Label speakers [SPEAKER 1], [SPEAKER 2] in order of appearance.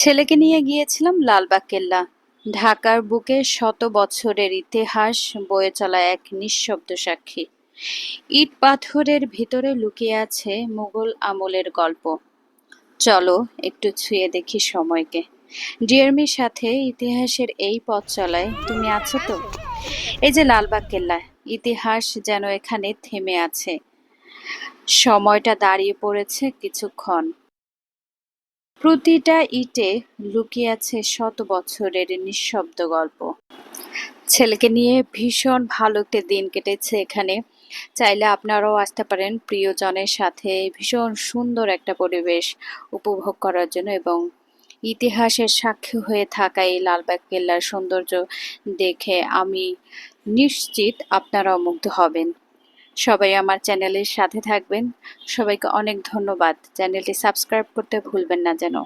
[SPEAKER 1] ছেলেকে নিয়ে গিয়েছিলাম লালবাগ কেল্লা ঢাকার বুকে শত বছরের ইতিহাস বয়ে চলা এক নিঃশব্দ সাক্ষী। ইট পাথরের ভিতরে লুকিয়ে আছে মুঘল আমলের গল্প। চলো একটু ছুঁয়ে দেখি সময়কে। ডিয়ারমির সাথে ইতিহাসের এই পথ চলায় তুমি আছো তো? এই যে লালবাগ কেল্লা ইতিহাস যেন এখানে থেমে আছে। সময়টা দাঁড়িয়ে পড়েছে কিছুক্ষণ। প্রতিটা ইটে লুকিয়ে আছে শত বছরের নিঃশব্দ গল্প। ছেলেকে নিয়ে ভীষণ ভালো একটা দিন কেটেছে এখানে। চাইলে আপনারাও আসতে পারেন প্রিয়জনের সাথে। ভীষণ সুন্দর একটা পরিবেশ উপভোগ করার জন্য এবং ইতিহাসের সাক্ষী হয়ে থাকা এই লালবাগ কেল্লার সৌন্দর্য দেখে আমি নিশ্চিত আপনারাও মুগ্ধ হবেন। সবাই আমার চ্যানেলের সাথে থাকবেন। সবাইকে অনেক ধন্যবাদ। চ্যানেলটি সাবস্ক্রাইব করতে ভুলবেন না যেন।